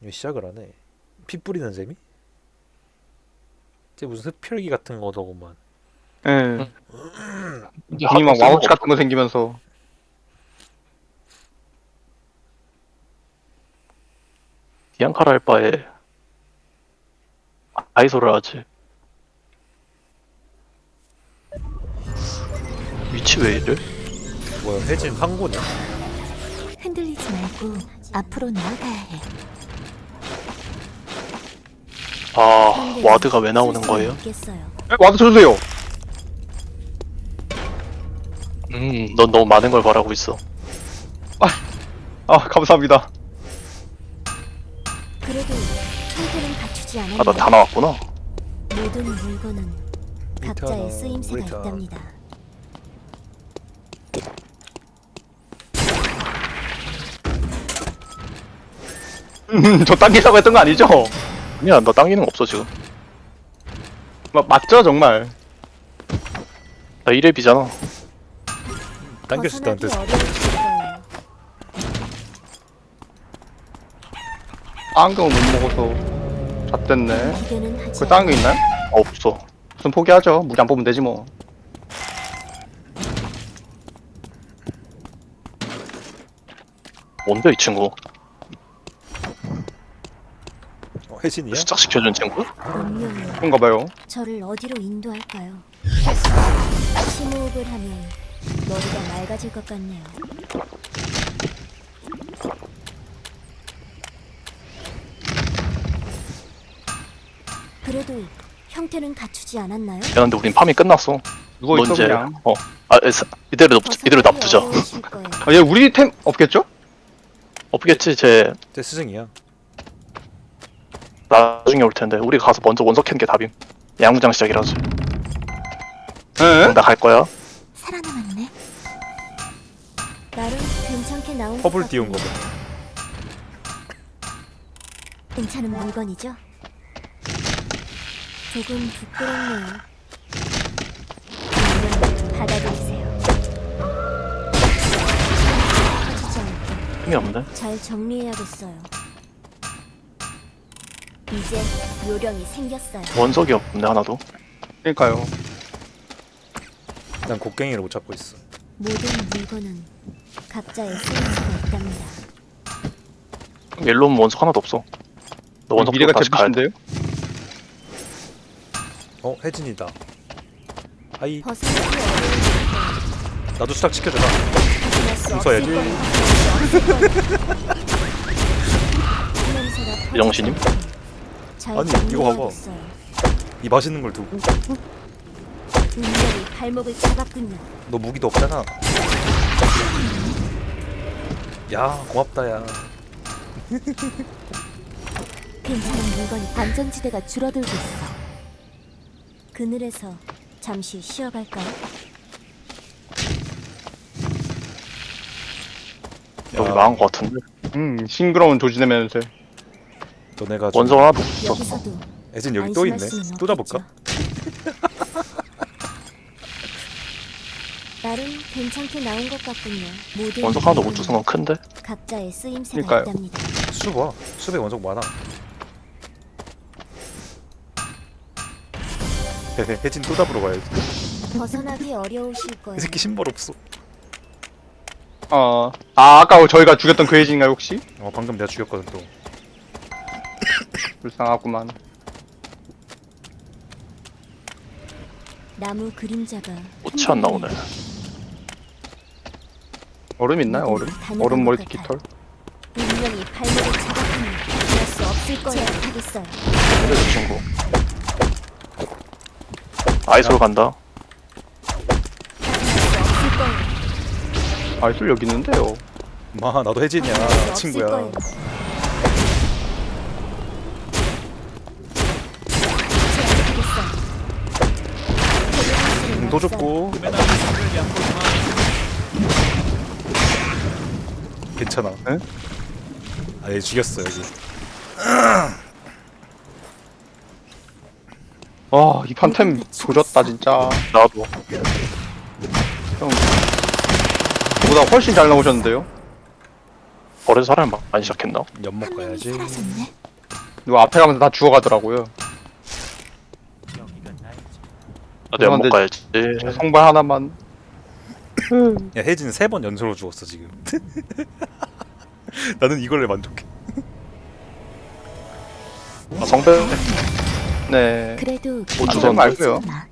왜 시작을 하네? 피 뿌리는 재미? 쟤 무슨 흡혈기 같은 거더구만. 예. 이제 괜히 막 와우치 같은 거 생기면서 비앙카라 할 바에 아이소를 하지. 위치 왜 이래? 뭐야 혜진 항고냐? 흔들리지 말고 앞으로 나아가야 해. 아 와드가 왜 나오는 거예요? 에, 와도 쳐주세요. 음, 넌 너무 많은 걸 바라고 있어. 아 감사합니다. 그래도 형태는 갖추지 않았나 아, 나 다 나왔구나. 모든 물건은 각자의 쓰임새가 리턴. 있답니다. 음, 저 당기자고 했던 거 아니죠? 아니야, 나 당기는 거 없어 지금. 마, 맞죠 정말. 나 1렙이잖아. 당길 수 있다는 뜻. 벗어나기 어려우실 거예요. 안경을 못 먹어서 잣됐네. 기대는 하지 그 다른 게 있나요? 없어. 무슨 포기하죠. 무리 안 뽑으면 되지 뭐. 뭔데 이 친구? 어, 혜진이야? 수작 시켜준 친구? 운명이 그런가 봐요. 저를 어디로 인도할까요? 심호흡을 하면 머리가 맑아질 것 같네요. 그래도 형태는 갖추지 않았나요? 야, 근데 우린 팜이 끝났어. 누워 넌 있어 이제 그냥. 어, 아, 에, 이대로 놔, 이대로 놔두자. 어려우실 거예요. 아, 얘 우리 템 없겠죠? 없겠지, 쟤쟤 스승이야. 나중에 올 텐데. 우리 가서 먼저 원석 캔게 답임. 양무장 시작이라지. 예? 나갈 거야. 살아남았네. 나름 괜찮게 나온 허블 것 띄운 거 봐. 괜찮은 물건이죠? 조금 부끄럽네요. 분명 받아들이세요. 터지지 않게 힘이 없네. 잘 정리해야겠어요. 이제 요령이 생겼어요. 원석이 없네 하나도. 그러니까요. 난 곡괭이를 못 잡고 있어. 모든 물건은 각자의 쓰임새가 있답니다. 옐로우는 원석 하나도 없어. 너 원석 미래가 다시 가야 돼. 제빛인데요? 어 혜진이다. 아이 나도 수작 시켜줘라. 수 웃어야지. 없을 거예요. 냄새가 영신님? 잘 아니, 이거 봐봐. 이 맛있는 걸 두고 발목을 잡았군요. 너 무기도 없잖아. 야 고맙다 야. 괜찮은 물건이 안전지대가 줄어들고 있어. 그늘에서 잠시 쉬어갈까요? 여기 야. 망한 거 같은데. 음 싱그러운 조지 내면서 너네가 원석 하나도 없어. 여기서도 혜진 여기 또 있네. 안심할 수는 또 잡을까? 없겠죠. 나름 괜찮게 나온 것 같군요. 모든 원석 하나도 못 주는 건 큰데. 각자의 쓰임새가 그러니까요. 있답니다. 수 봐. 수배 원석 많아. 혜진 또 잡으러 가야지. 벗어나기 어려우실 거예요. 이 새끼 신발 없어. 어... 아 아까 저희가 죽였던 그 혜진인가요 혹시? 어 방금 내가 죽였거든 또. 불쌍하구만 나무 그림자가 꽃이 안 나오네. 얼음 있나요 얼음? 얼음 멀티 깃털? 분명히 발목을 잡았군요. 피할 수 없을 거예요. 하겠어요. 이 친구. 아이솔 간다. 피할 수 없을 거예요. 아이술 여기 있는데요 마 나도 혜진이야 친구야. 또 죽고. 괜찮아. 응? 아얘 죽였어 여기. 와 이 판템 조졌다 진짜 나도. 형 보다 훨씬 잘 나오셨는데요? 사람이 막- 많이 시작했나? 연못 가야지. 사라졌네. 누가 앞에 가면서 다 죽어가더라고요. 연못 죄송한데- 가야지. 성발 하나만. 야 혜진 세 번 연속으로 죽었어 지금. 나는 이걸로 만족해. 아, 성배 네. 그래도 뭐 주선 그건 말고요. 괜찮아.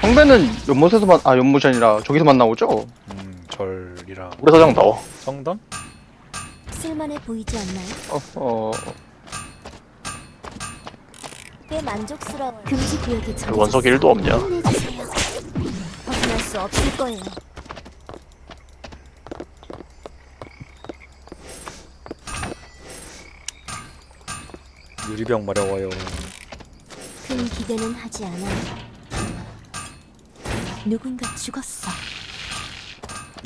성배는 연못에서만 아 연못이 아니라 저기서만 나오죠? 음 절이랑 우리 사장 나와. 성담? 쓸만해 보이지 않나요? 어, 어 꽤 만족스러워. 금지 구역이 정해졌어. 원석이 1도 없냐? 힘내주세요. 벗어날 수 없을 거예요. 유리병 마려워요. 큰 기대는 하지 않아요. 누군가 죽었어.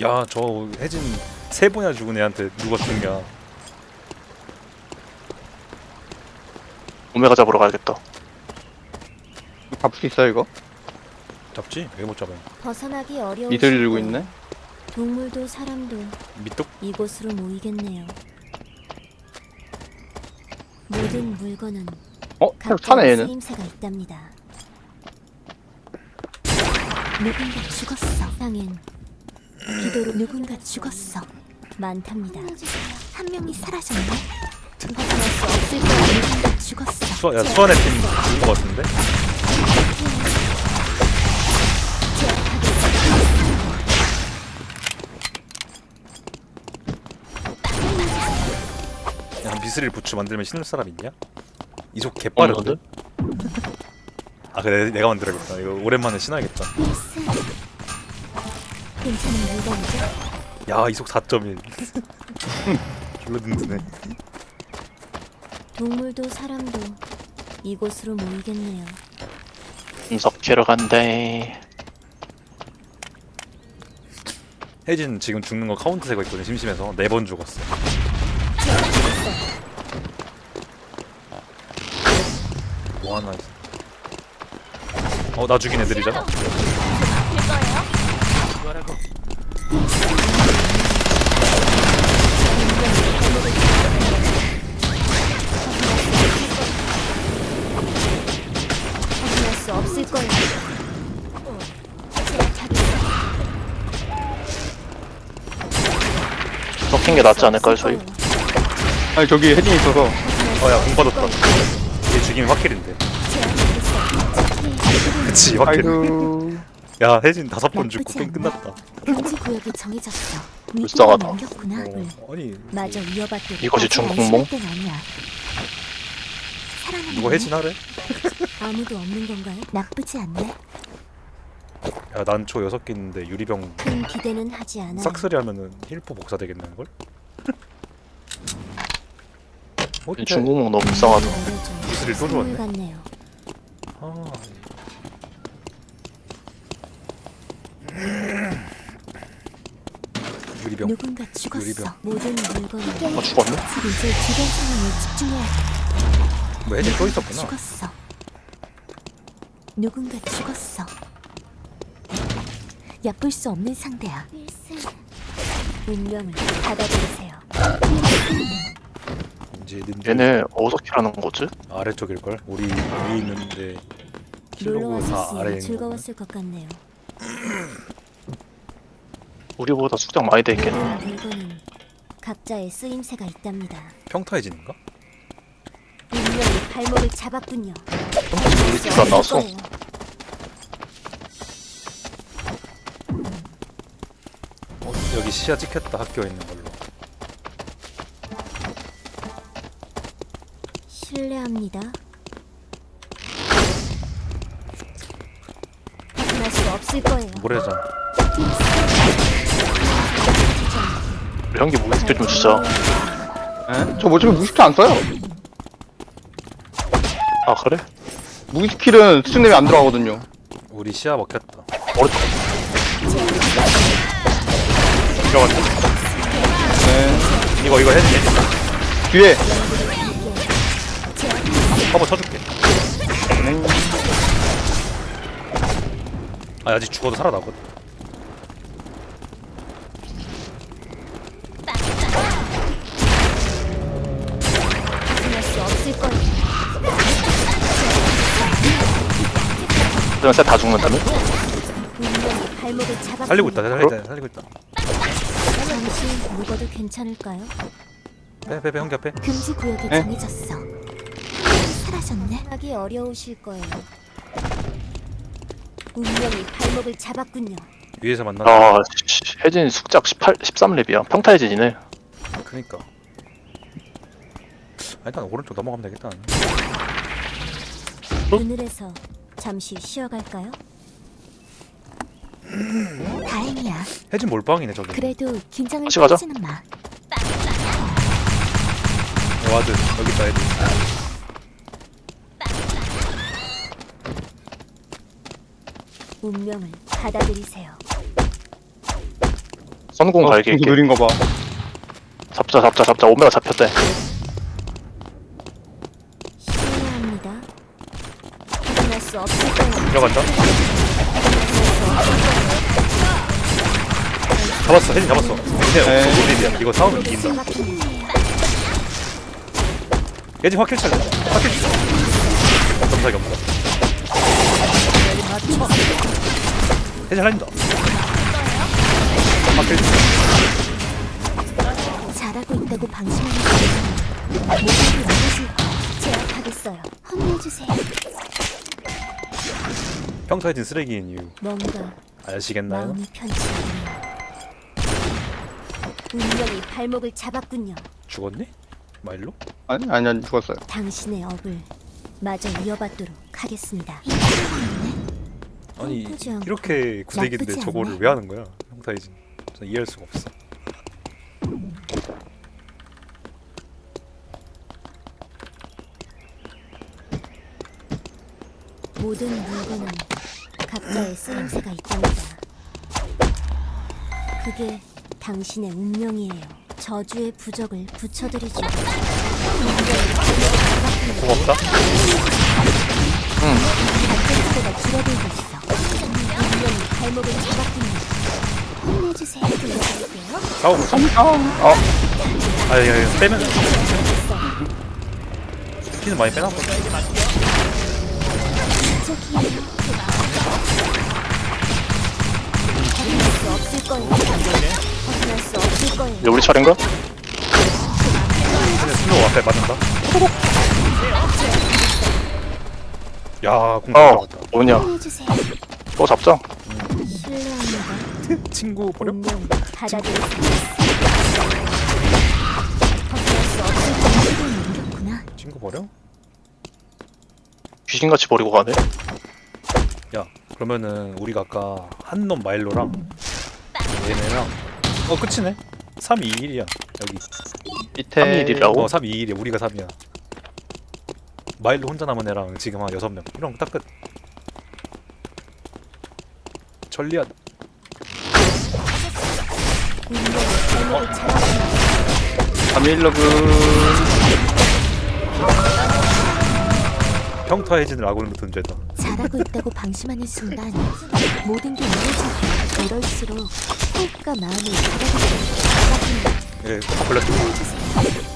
야 저 혜진 세 번이나 죽은 애한테 누가 죽냐? 오메가 잡으러 가야겠다. 잡을 수 있어요 이거? 잡지? 왜 못 잡아요? 벗어나기 어려운 미들 들고 있네. 동물도 사람도 밑독? 이곳으로 모이겠네요. 모든 물건은 어? 각자의 차네 얘는. 쓰임새가 있답니다. 누군가 죽었어. 땅엔 기도로 누군가 죽었어. 많답니다. 한 명이 사라졌네. 벗어날 수 없을 거야. 누군가 죽었어. 수아 야 수아네 팀 죽은 거 같은데? 야 미스릴 부츠 만들면 신을 사람 있냐? 이속 개빠르거든? 아 그래 내가 만들어야겠다 이거 오랜만에 신어야겠다 필승. 괜찮은 물건이죠? 야 이속 4.1 졸라 든든해 동물도 사람도 이곳으로 모이겠네요. 분석 캐러 간대. 혜진 지금 죽는 거 카운트 세고 있거든 심심해서 네 번 죽었어 뭐 하나 어나 죽인 애들이잖아 벗어날 수 없을 거예요. 섞인 게 낫지 않을까요, 저희? 아니 저기 혜진이 있어서 어야 공 받았다 얘 죽이면 확킬인데 그치 확킬 아이고 야 혜진 다섯 번 죽고 게임. 끝났다 금지 구역이 정해졌어. 불쌍하다. 물. 어, 아니 마저 이어받고 이것이 중국몽? 아니야. 사랑하는 누가 혜진 하래? 아무도 없는 건가요? 나쁘지 않네. 야 난 초 여섯 개 있는데 유리병 큰 기대는 하지 않아. 싹쓸이 하면은 힐포 복사 되겠는 걸? 어때? 중국몽 너무 불쌍하다. 기술이 또 좋았네. 같네요. 아. 유리병 누군가 죽었어. 유리병. 모든 물건은 아, 죽었네? 이제 주변 상황에 집중해야 돼. 뭐 혜진 또 있었구나 죽었어. 누군가 죽었어. 얕볼 수 없는 상대야. 운명을 받아들이세요. 이제 님들 얘네 어디서 킬하는 거지? 아래쪽일 걸? 우리 위에 있는데 놀러 킬로그 다 아래에 왔었으니 있는 거 즐거웠을 것 같네요. 우리보다 숙장 많이 돼 있겠네. 모든 물건은 각자의 쓰임새가 있답니다. 평타 혜진인가? 운명이 발목을 잡았군요. 우리 팀도 안 나왔어? 거예요. 어, 여기 시야 찍혔다 학교에 있는 걸로 신뢰합니다. 벗어날 수 없을 거예요. 모래장 형기 무기스킬 좀 주자. 에? 저 어차피 무기스킬 안 써요 아, 그래? 무기스킬은 수중 내면 안 들어가거든요 우리 시야 먹혔다 오른쪽. 들어갔다 네 이거 이거 혜진 혜진 뒤에 커버 쳐줄게 아 아직 죽어도 살아나거든 그냥 셋다 죽는다며? 살리고 있다 살리고 있다 살리고 있다 잠시 묵어도 괜찮을까요? 빼빼빼 형기 앞에 금지 구역이 에? 정해졌어. 사라졌네. 하기 어려우실 거예요. 운명이 발목을 잡았군요. 위에서 만나 아 씨, 혜진 숙작 18, 13렙이야 평타 혜진이네 그니까 아, 일단 오른쪽 넘어가면 되겠다 그늘에서 잠시 쉬어갈까요? 다행이야. 혜진 몰빵이네 저기 그래도 긴장을 같이 가자. 풀지는 마. 어, 와드 여기 있다 혜진 운명을 받아들이세요. 선공 어, 갈게 이거 느린 거 봐. 잡자 잡자 잡자 오메가 잡혔대 수 없을 거예요. 들어간다 잡았어 혜진 잡았어 근데 에이. 없어 우리야 이거 거예요. 이긴다. 혜진 확킬 찰래 확킬 쳐 점사기 없다 살린다 확킬 잘하고 있다고 방심하는 거예요. 모든 게 무엇을 제압하겠어요. 혼내주세요. 평소 혜진 쓰레기인 이유 뭔가 아시겠나요? 마음이 편치 않네요. 운명이 발목을 잡았군요. 죽었니? 마일로? 아니 아니 아니 죽었어요. 당신의 업을 마저 이어받도록 하겠습니다. 아니 이렇게 구대기인데 나쁘지 저거를 않네. 왜 하는 거야? 혜진 전 이해할 수가 없어 모든 물건은 각자의 쓰임새가 있답니다. 그게 당신의 운명이에요. 저주의 부적을 붙여드리죠. 고맙다 줄어들고 있어. 발목을 잡았군요. 들려드릴게요. 싸워보자 어 아니 아니 빼면 피는 많이 빼놨고 저기요. 확인할 수 없을 거예요. 확인할 수 없을 거예요. 이제 우리 차례인가? 근데 슬로우 앞에 맞는다 야 공격 어 뭐냐. 또 잡자. 친구 버려? 운명 받아들이세요. 확인할 수 없을 거예요. 넘겼구나. 친구 버려? 귀신같이 버리고 가네 야 그러면은 우리가 아까 한 놈 마일로랑 얘네랑 어 끝이네 3, 2, 1이야 여기 밑에 3일이라고? 어 3, 2, 1이야 우리가 3이야 마일로 혼자 남은 애랑 지금 한 6명 이런 거딱끝 전리안 가밀러그. 평타 해진을 아군으로 던져다. 잘하고 있다고 방심하는 순간 모든 게 무너지고 이럴수록 호흡과 마음을 받아들이고 예, 딱 걸렸어 하나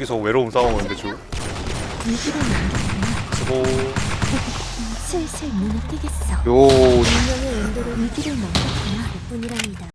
저기서 외로운 싸움하는데 주 위기를 넘겼구나. 수고 슬슬 눈에 띄겠어. 요 운명의 온도로 위기를 넘겼구나. 뿐이랍니다.